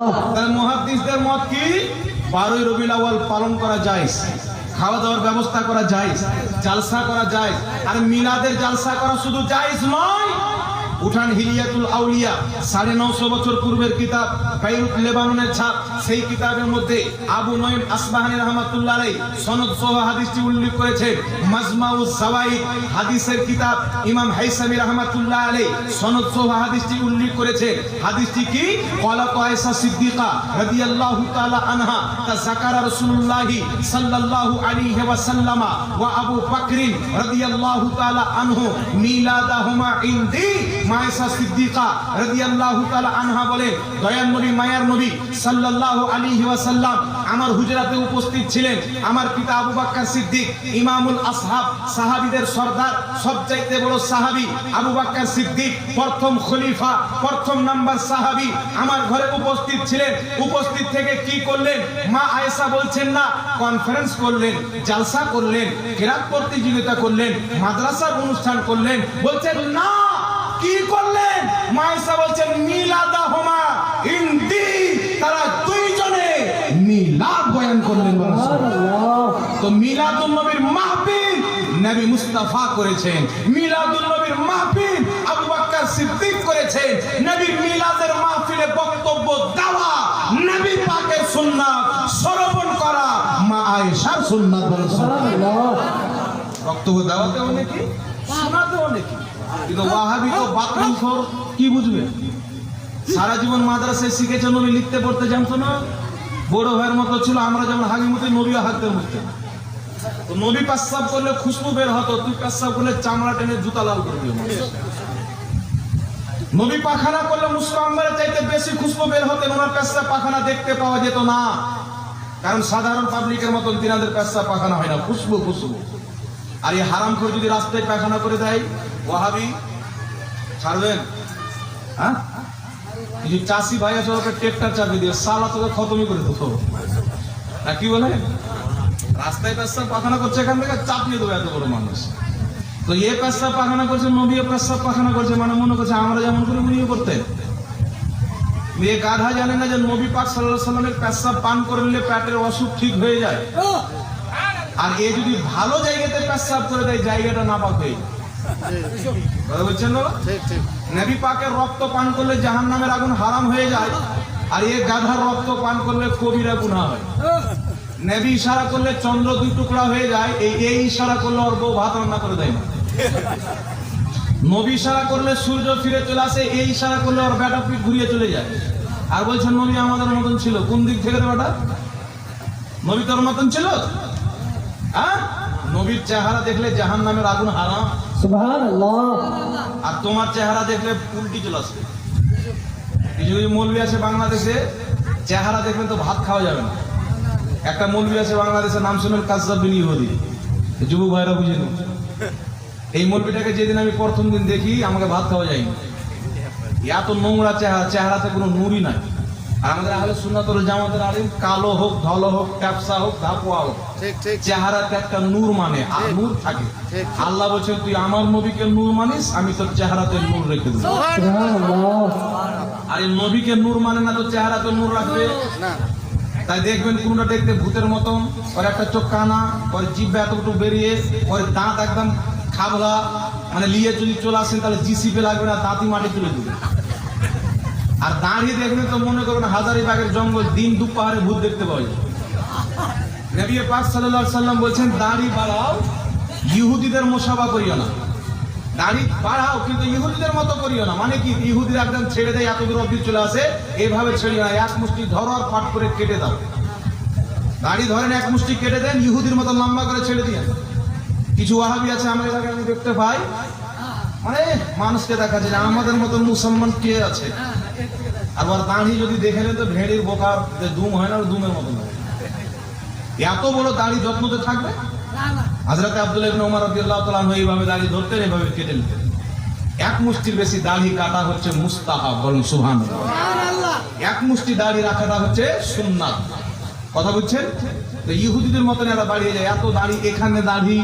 তাহলে মুহাদ্দিসদের মত কি? বারোই রবিউল আউয়াল পালন করা যায় খাওয়া দাওয়ার ব্যবস্থা করা যায় জালসা করা যায় আর মিলাদের জালসা করা শুধু যাইজ নয় উঠান হিলিয়াতুল আউলিয়া, সাড়ে নশো বছর পূর্বের কিতাব কাইরুত লেবাননের ছাপ, সেই কিতাবের মধ্যে আবু নয়ন আসবাহানের রহমাতুল্লাহ আলাই সনদ সহ হাদিসটি উল্লেখ করেছে মাজমাউজ সাবাই হাদিসের কিতাব ইমাম হাইসামি রহমাতুল্লাহ আলাই সনদ সহ হাদিসটি উল্লেখ করেছে হাদিসটি কি? কলা কয়েসা সিদ্দিকা রাদিয়াল্লাহু তাআলা আনহা, তা যাকারা রাসূলুল্লাহ সাল্লাল্লাহু আলাইহি ওয়াসাল্লামা ওয়া আবু বকর রাদিয়াল্লাহু তাআলা আনহু, মিলাদাহুমা ইনদি মায়েশা সিদ্দিকা রাদিয়াল্লাহু তাআলা আনহা বলেন দয়ার নবী, মায়ার নবী সাল্লাল্লাহু আলাইহি ওয়াসাল্লাম আমার হুজরাতে উপস্থিত ছিলেন। আমার পিতা আবু বকর সিদ্দিক, ইমামুল আসহাব, সাহাবীদের সর্দার, সবচাইতে বড় সাহাবী আবু বকর সিদ্দিক, প্রথম খলিফা, প্রথম নাম্বার সাহাবী আমার ঘরে উপস্থিত ছিলেন। উপস্থিত থেকে কি করলেন? মা আয়েশা বলছেন না, কনফারেন্স করলেন, জালসা করলেন, কেরাত প্রতিযোগিতা করলেন, মাদ্রাসার অনুষ্ঠান করলেন। বলছেন, না কি করলেন? মায়েশা বলছেন মিলাদা হোমা ইন্দি। তারা দুইজনে মিলাদ বয়ান করলেন তো মিলাদুল নবীর মাহফিল নবী মুস্তাফা করেছেন মিলাদুল নবীর মাহফিল আবু বকর সিদ্দিক করেছেন, নবীর মিলাদের মাহফিলে বক্তব্য দেওয়া, নবী পাকের সুন্নাত শ্রবণ করা, মা আয়েশার সুন্নাত বলেন সুবহানাল্লাহ। বক্তব্য দেওয়াতে অনেকে শোনাতে অনেকে কিন্তু ওয়াহাবি তো বাথরুম খোর, কি বুঝবে? সারা জীবন মাদ্রাসায় শিখেছে, নবী লিখতে পড়তে জানতো না? বড় ভাইয়ের মতো ছিল, আমরা যেমন হাগি মুতে নবীও হাগতে মুখতে নবী পেশাব করলে খুশবু বের হতো, তুই পেশাব করলে চামড়া টেনে জুতা লাল করে দিও। নবী পাখানা করলে মুসলামদের চাইতে বেশি খুশবু বের হতেন ওনার পেশা পাখানা দেখতে পাওয়া যেত না। কারণ সাধারণ পাবলিকের মতন তিনাদের পেশা পাখানা হয় না, খুশবু খুশবু। আর এই হারাম করে যদি রাস্তায় পায়খানা করে দেয় ওয়াহাবি, ছাড়বেন? হ্যাঁ? কিছু চাষি ভাই আছে, ওকে ট্রেক্টর চাপি দিয়ে সালা তোকে খতমই করে দেবো না কি বলে? রাস্তায় পেশাব পাখানা করছে এখান থেকে, চাপিয়ে দেবো এত বড় মানুষ। তো এ পেশাব পাখানা করছে, নবী পেশাব পাখানা করছে মানে মনে করছে আমরা যেমন করে উনিও করতেন এ গাধা জানে না যে নবী পাক সাল্লাহ সাল্লামের পেশাব পান করে নিলে পেটের অসুখ ঠিক হয়ে যায়। আর এ যদি ভালো জায়গাতে পেশাব করে দেয়, জায়গাটা না পাক হয়ে যায়। কথা বলছেন না? নবী পাকের রক্ত পান করলে জাহান নামের আগুন হারাম হয়ে যায় আর এ গাধার রক্ত পান করলে কবিরা গুণা হয়। নবী ইশারা করলে চন্দ্র দুই টুকরা হয়ে যায় এই এই ইশারা করলে ওর বউ ভাত রান্না করে দেয় না। নবী ইশারা করলে সূর্য ফিরে চলে আসে এই ইশারা করলে ওর বেটা পিঠ ঘুরিয়ে চলে যায়। আর বলছেন নবী আমাদের মতন ছিল কোন দিক থেকে রে বেটা? নবী তোর মতন ছিল? হ্যাঁ? নবীর চেহারা দেখলে জাহান নামের আগুন হারাম। আর তোমার চেহারা দেখলে উল্টি চলে আসবে। কিছু কিছু মৌলবি আছে বাংলাদেশে, চেহারা দেখলে তো ভাত খাওয়া যাবে না। একটা মৌলবি আছে বাংলাদেশের নাম শুনেন কাজদাব বিন ইহুদি। যুবক ভাইরা বুঝে এই মৌলবিটাকে যেদিন আমি প্রথম দিন দেখি, আমাকে ভাত খাওয়া যায়নি। এত নোংরা চেহারা, চেহারাতে কোনো নুরই নাই। আমাদের আহলে সুন্নাতুল জামাতের আলিম কালো হোক ধলো হোক ট্যাপসা হোক ধাপুয়া হোক ঠিক ঠিক। চেহারাতে একটা নূর মানে আর নূর থাকে। আল্লাহ বলছে তুই আমার নবীকে নূর মানিস আমি তোর চেহারাতে নূর রেখে দেবো। আর এই নবীকে নূর মানে না তো চেহারাতে নূর রাখবে? না। তাই দেখবেন কোনটা দেখতে ভূতের মতন ওর একটা চোখ কানা ওর জিভে এতটুকু বেরিয়ে ওর দাঁত একদম খাবলা মানে লিয়ে যদি চলে আসেন তাহলে জিসিপে লাগবে না দাঁতই মাটি তুলে দেবে। আর দাঁড়িয়ে দেখলে তো মনে করবেন হাজারিবাগের জঙ্গল, দিন দুপাহারে ভূত দেখতে পাওয়া যায়। নবী পাক সাল্লাল্লাহু সাল্লাম বলছেন, দাড়ি বাড়াও, ইহুদিদের মোসাবা করিও না। দাড়ি বাড়াও, কিন্তু ইহুদিদের মতো করিও না। মানে কি? ইহুদিরা একদম ছেড়ে দেয় এত দূর অব্দি চলে আসে এইভাবে ছেড়ে না এক মুষ্টি ধরো আর ফাট করে কেটে দাও। দাড়ি ধরেন, এক মুষ্টি কেটে দেন, ইহুদির মতো লম্বা করে ছেড়ে দিয়ে কিছু ওয়াহাবি আছে আমার এলাকায় আমি দেখতে পাই। মানে মানুষকে দেখা যায় আমাদের মতন মুসলমান কে আছে? আবার দাঁড়ি যদি দেখে নেন তো ভেড়ির বোকার যে দুম হয় না ওর দুমের মতন হয়। এত বড় দাড়ি যত্নতে থাকবে? হাজরাতে আব্দুল্লাহ ইবনে ওমর রাদিয়াল্লাহু তাআলা এইভাবে দাড়ি ধরতেন এইভাবে কেটে নিতেন। এক মুষ্টির বেশি দাড়ি কাটা হচ্ছে মুস্তাহাব বলুন সুবহানাল্লাহ। এক মুষ্টি দাড়ি রাখাটা হচ্ছে সুন্নাত। কথা বুঝছেন? তো ইহুদিদের মতন এরা বাড়িয়ে যায় এত দাড়ি এখানে দাড়ি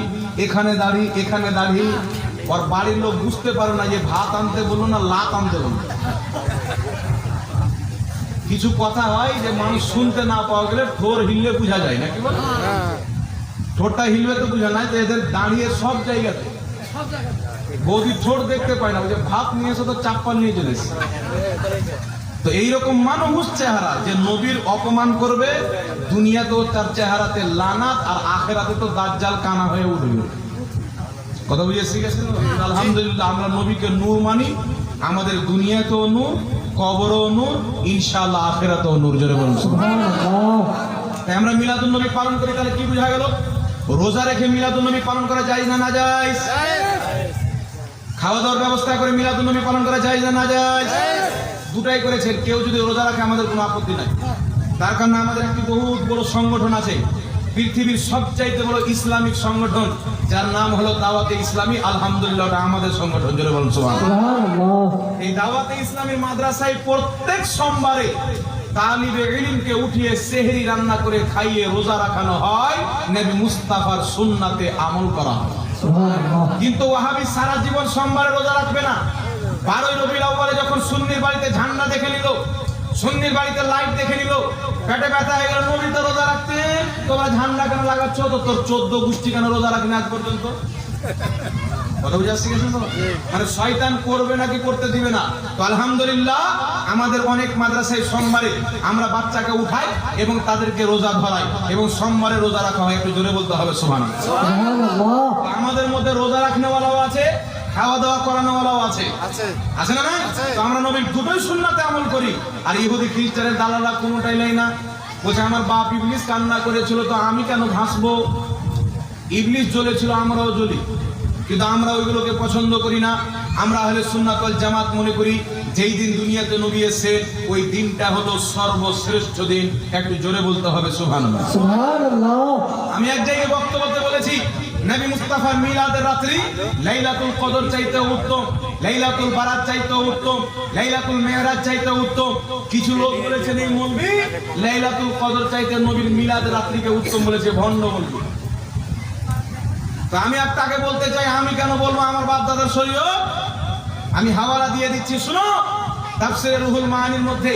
এখানে দাড়ি এখানে দাড়ি। ওর বাড়ির লোক বুঝতে পারে না যে ভাত আনতে বলল না লাত আনতে বলল। কিছু কথা হয় যে মানুষ শুনতে না পাওয়া গেলে ঠোর হিললে বোঝা যায় নাকি বল? ঠোঁটটা হিলবে তো বোঝা নাই তো এদের দাঁড়িয়ে সব জায়গাতে। বৌদি ঠোঁট দেখতে পায় না যে ভাত নিয়ে এসে তো চাপ্পা নিয়ে চলে তো এইরকম মানুষ চেহারা যে নবীর অপমান করবে দুনিয়াতেও তার চেহারাতে লানাত আর আখেরাতে তো দাজ্জাল কানা হয়ে উঠবে। কথা বুঝে শিখেছেন? আলহামদুলিল্লাহ আমরা নবীকে নূর মানি আমাদের দুনিয়াতেও নূর কবরও নূর, ইনশাআল্লাহ আখেরাতেও নূর। জোরে তাই আমরা মিলাদুন নবী পালন করি তাহলে কি বোঝা গেল? রোজা রেখে মিলাদুন নবী পালন করা যায় না না যায় খাওয়া দাওয়ার ব্যবস্থা করে মিলাদুন নবী পালন করা যায় না না যায় দুটাই করেছেন কেউ যদি রোজা রাখে, আমাদের কোনো আপত্তি নাই। তার কারণে আমাদের একটি বহুত বড় সংগঠন আছে। পৃথিবীর সবচাইতে বড় ইসলামিক সংগঠন যার নাম হলো দাওয়াতে ইসলামী। আলহামদুলিল্লাহ ওটা আমাদের সংগঠন জোরে বলুন। এই দাওয়াতে ইসলামী মাদ্রাসায় প্রত্যেক সোমবারে তালিবে ইলমকে উঠিয়ে সেহরি রান্না করে খাইয়ে রোজা রাখানো হয়। নবী মুস্তাফার সুন্নাতে আমল করা হয়। কিন্তু ওয়াহাবি সারা জীবন সোমবারে রোজা রাখবে না। বারোই রবিউল আউয়ালে যখন সুন্নির বাড়িতে ঝান্ডা দেখে নিল সুন্নির বাড়িতে লাইট দেখে নিল। পেটে ব্যথা হয়ে গেল নবী তো রোজা রাখতে। তোমরা ঝান্ডা কেন লাগাচ্ছ? তো তোর চোদ্দ গোষ্ঠী কেন রোজা রাখেনি আজ পর্যন্ত? কথা বুঝে আসছে মানে শয়তান করবে নাকি করতে দিবে না? তো আলহামদুলিল্লাহ আমাদের অনেক মাদ্রাসায় সোমবারে আমরা বাচ্চাকে উঠাই এবং তাদেরকে রোজা ধরাই এবং সোমবারে রোজা রাখা হয় একটু জোরে বলতে হবে সোমান আমাদের মধ্যে রোজা রাখনেওয়ালাও আছে। খাওয়া দাওয়া করানোওয়ালাও আছে। আছে। না না তো আমরা নবীর দুটোই সুন্নাতে আমল করি। আর ইহুদি খ্রিস্টানের দালালা কোনোটাই নেই না। বলছে আমার বাপ ইবলিস কান্না করেছিল তো আমি কেন ঘাসবো? ইবলিস জ্বলেছিল আমরাও জ্বলি। কিন্তু আমরা ওইগুলোকে পছন্দ করি না। আমরা হলে সুন্নাতল জামাত মনে করি যেই দিন দুনিয়াতে নবী এসে ওই দিনটা হলো সর্বশ্রেষ্ঠ দিন। একটু জোরে বলতে হবে সুহান আমি এক জায়গায় বক্তব্যতে বলেছি নবী মুস্তাফার মিলাদের রাত্রি লাইলাতুল কদর চাইতে উত্তম, লাইলাতুল বারাত চাইতে উত্তম, লাইলাতুল মেহরাজ চাইতে উত্তম। কিছু লোক বলেছেন এই মলবি লাইলাতুল কদর চাইতে নবীর মিলাদ রাত্রিকে উত্তম বলেছে, ভণ্ড মলবি তো আমি আর তাকে বলতে চাই, আমি কেন বলব আমার বাপ দাদার শরীয় আমি হাওয়ালা দিয়ে দিচ্ছি, শুনো। তাফসিরে রুহুল মাহানির মধ্যে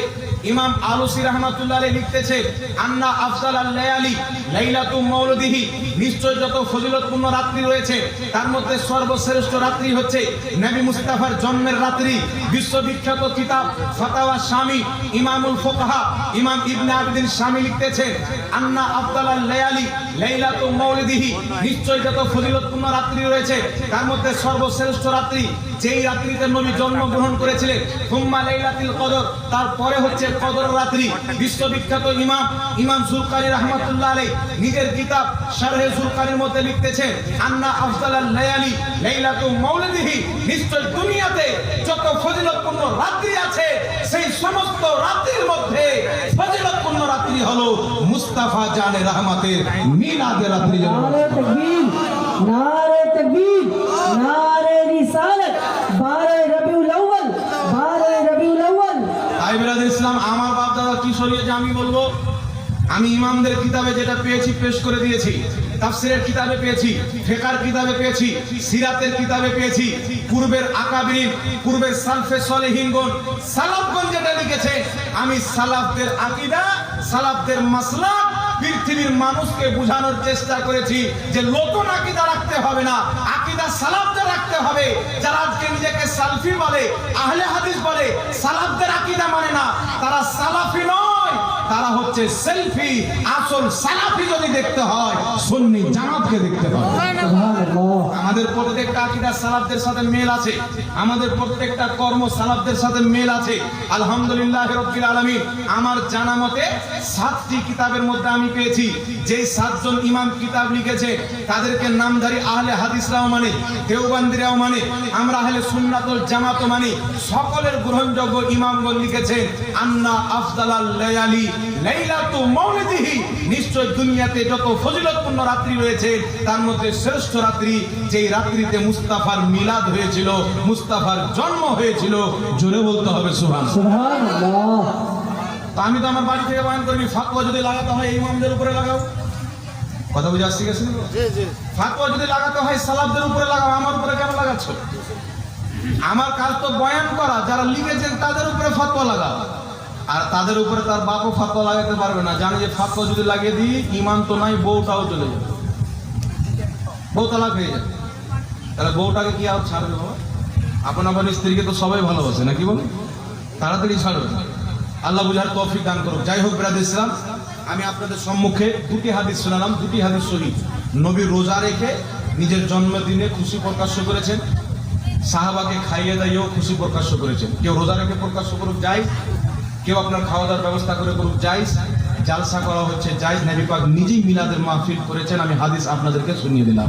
ইমাম আলুসি রহমাতুল্লাহ লিখতেছে, আন্না আফজাল আল লায়ালি লাইলাতু মাউলিদিহি নিশ্চয় যত ফজিলতপূর্ণ রাত্রি রয়েছে, তার মধ্যে সর্বশ্রেষ্ঠ রাত্রি হচ্ছে নবী মুস্তাফার জন্মের রাত্রি। বিশ্ববিখ্যাত কিতাব ফাতাওয়া শামী, ইমামুল ফুকাহা, ইমাম ইবনে আবিদিন শামী লিখতেছে, আন্না আফজাল আল লায়ালি লাইলাতু মাউলিদিহি নিশ্চয় যত ফজিলতপূর্ণ রাত্রি রয়েছে। তার মধ্যে সর্বশ্রেষ্ঠ রাত্রি, যেই রাত্রিতে নবী জন্মগ্রহণ করেছিলেন হুম্মা লাইলাতুল কদর। তারপরে হচ্ছে কদর রাত্রি। বিশ্ববিখ্যাত ইমাম ইমাম সুলকানি রহমাতুল্লাহ আলাইহি নিজের কিতাব শারহে সুলকানির মধ্যে লিখতেছেন, আন্না আফজালাল লায়ালি লাইলাতু মাউলিদিহি নিশ্চয় দুনিয়াতে যত ফজিলতপূর্ণ রাত্রি আছে, সেই সমস্ত রাত্রির মধ্যে ফজিলতপূর্ণ রাত্রি হলো মুস্তাফা জানে রহমাতের মিলাদের রাত্রি নারে তকবীর, নারে রিসালাত বারে রবিউল আউয়াল বারে রবিউল আউয়াল। ভাই ব্রাদার ইসলাম, আমার বাপ দাদা কি শরীয়তে আমি বলব? আমি ইমামদের কিতাবে যেটা পেয়েছি, পেশ করে দিয়েছি। তাফসিরের কিতাবে পেয়েছি, ফেকার কিতাবে পেয়েছি, সিরাতের কিতাবে পেয়েছি, পূর্বের আকাবির, পূর্বের সালফে সলেহিনগণ, সালাফগণ যেটা লিখেছে, আমি সালাফদের আকিদা, সালাফদের মাসলাক পৃথিবীর মানুষকে বোঝানোর চেষ্টা করেছি যে নতুন আকিদা রাখতে হবে না। আকিদা সালাবদের রাখতে হবে। যারা আজকে নিজেকে সালফি বলে, আহলে হাদিস বলে সালাবদের আকিদা মানে না। তারা সালাফি নয় তারা হচ্ছে সেলফি আসল সালাফি যদি দেখতে হয় সুন্নি জামাতকে দেখতে হয় আমাদের প্রত্যেকটা আকিদা সালাফদের সাথে মেল আছে। আমাদের প্রত্যেকটা কর্ম সালাফদের সাথে মেল আছে। আলহামদুলিল্লাহ রব্বিল আলামিন। আমার জানা মতে সাতটি কিতাবের মধ্যে আমি পেয়েছি। যে সাতজন ইমাম কিতাব লিখেছে তাদেরকে নামধারী আহলে হাদিসরাও মানে দেওবান্দিরাও মানে আমরা আহলে সুন্নাতুল জামাতও মানে সকলের গ্রহণযোগ্য ইমামগণ লিখেছে আন্না আফদালাল লায়ালি। দুনিয়াতে যত ফজিলতপূর্ণ রাত্রি রয়েছে তার মধ্যে শ্রেষ্ঠ রাত্রি যেই রাত্রিতে মুস্তাফার মিলাদ হয়েছিল জন্ম হয়েছিল জোরে বলতে হবে তা আমি তো আমার বাড়ি থেকে বায়ন করবি ফাতোয়া যদি লাগাতে হয় ইমামদের উপরে লাগাও। কথা বুঝে আসছে যদি লাগাতে হয় সালাবদের উপরে লাগাও আমার উপরে কেন লাগাচ্ছ? আমার কাজ তো বয়ান করা যারা লিখেছেন তাদের উপরে ফাঁকুয়া লাগাও। আর তাদের উপরে তার বাপও ফাতোয়া লাগাতে পারবে না। জানে যে ফাতোয়া যদি লাগিয়ে দিই ইমান তো নাই, বউটাও চলে যাবে। বউ তালাক হয়ে যাবে। তাহলে বউটাকে কি আর ছাড়বে বাবা? আপন আপন স্ত্রীকে তো সবাই ভালোবাসে, নাকি বল? তাড়াতাড়ি ছাড়বে আল্লাহ বুঝার তৌফিক দান করুক। যাই হোক, ব্রাদ ইসলাম। আমি আপনাদের সম্মুখে দুটি হাদিস শোনালাম, দুটি হাদিস শহীদ। নবী রোজা রেখে নিজের জন্মদিনে খুশি প্রকাশ করেছেন। সাহাবাকে খাইয়ে দাইয়েও খুশি প্রকাশ করেছেন। কেউ রোজা রেখে প্রকাশ করুক, যাই। কেউ আপনার খাওয়া দাওয়ার ব্যবস্থা করে করুক যাই জালসা করা হচ্ছে যাইস নাবিপাক নিজেই মিলাদের মাহফিল করেছেন। আমি হাদিস আপনাদেরকে শুনিয়ে দিলাম।